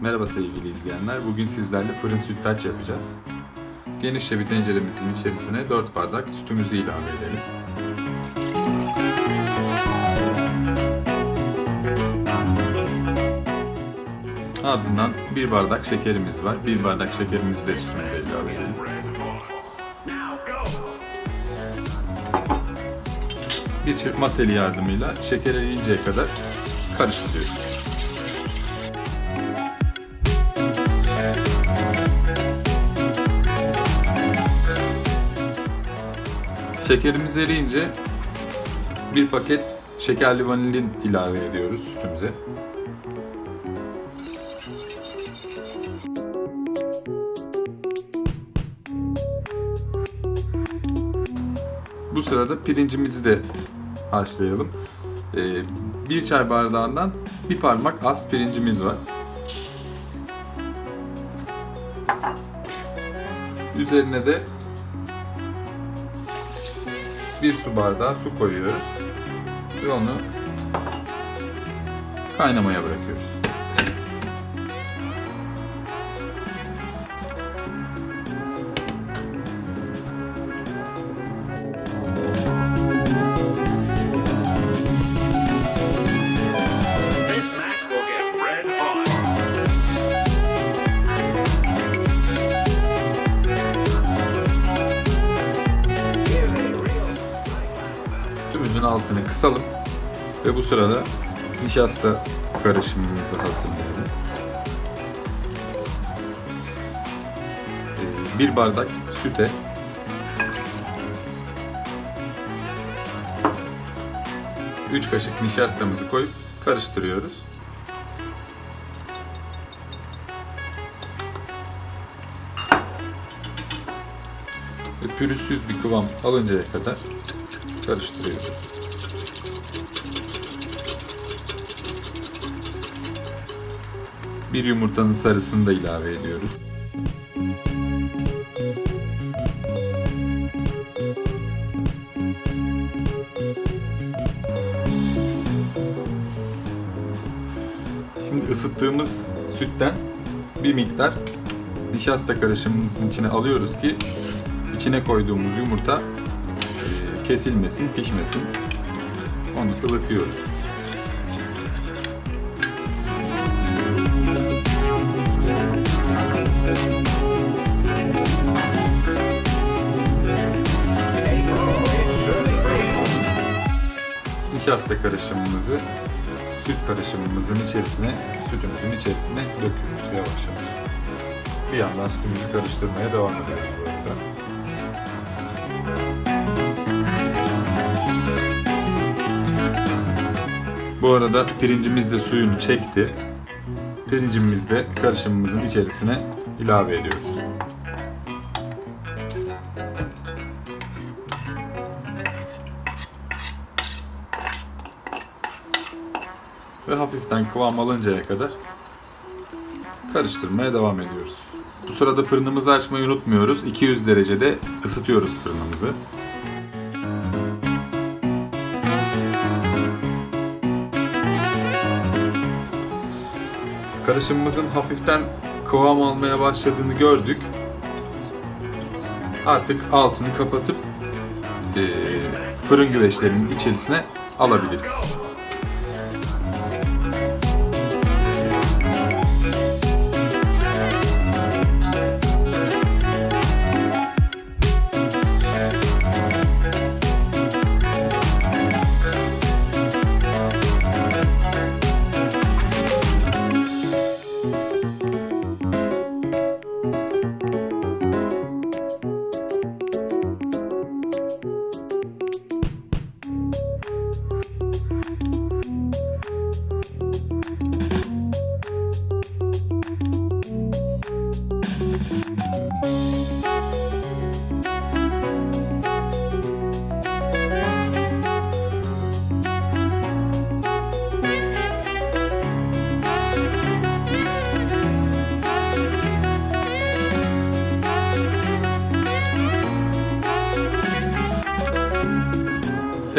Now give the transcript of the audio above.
Merhaba sevgili izleyenler. Bugün sizlerle fırın sütlaç yapacağız. Genişçe bir tenceremizin içerisine 4 bardak sütümüzü ilave edelim. Ardından 1 bardak şekerimiz var. 1 bardak şekerimizi de sütümüze ilave edelim. Bir çırpma teli yardımıyla şeker eriyinceye kadar karıştırıyoruz. Şekerimiz eriyince bir paket şekerli vanilin ilave ediyoruz sütümüze. Bu sırada pirincimizi de haşlayalım. Ee, bir çay bardağından bir parmak az pirincimiz var. Üzerine de bir su bardağı su koyuyoruz ve onu kaynamaya bırakıyoruz. Sütümüzün altını kısalım ve bu sırada nişasta karışımımızı hazırlayalım. Ee, Bir bardak süte üç kaşık nişastamızı koyup karıştırıyoruz. Ve pürüzsüz bir kıvam alıncaya kadar karıştırıyoruz. Bir yumurtanın sarısını da ilave ediyoruz. Şimdi ısıttığımız sütten bir miktar nişasta karışımımızın içine alıyoruz ki içine koyduğumuz yumurta e, kesilmesin, pişmesin. Onu ılıtıyoruz. Nişasta karışımımızı süt karışımımızın içerisine, sütümüzün içerisine döküyoruz yavaş yavaş. Bir yandan sütümüzü karıştırmaya devam ediyoruz bu arada. Bu arada pirincimiz de suyunu çekti. Pirincimizi de karışımımızın içerisine ilave ediyoruz. Ve hafiften kıvam alıncaya kadar karıştırmaya devam ediyoruz. Bu sırada fırınımızı açmayı unutmuyoruz. 200 derecede ısıtıyoruz fırınımızı. Karışımımızın hafiften kıvam almaya başladığını gördük. Artık altını kapatıp eee, fırın güveçlerinin içerisine alabiliriz.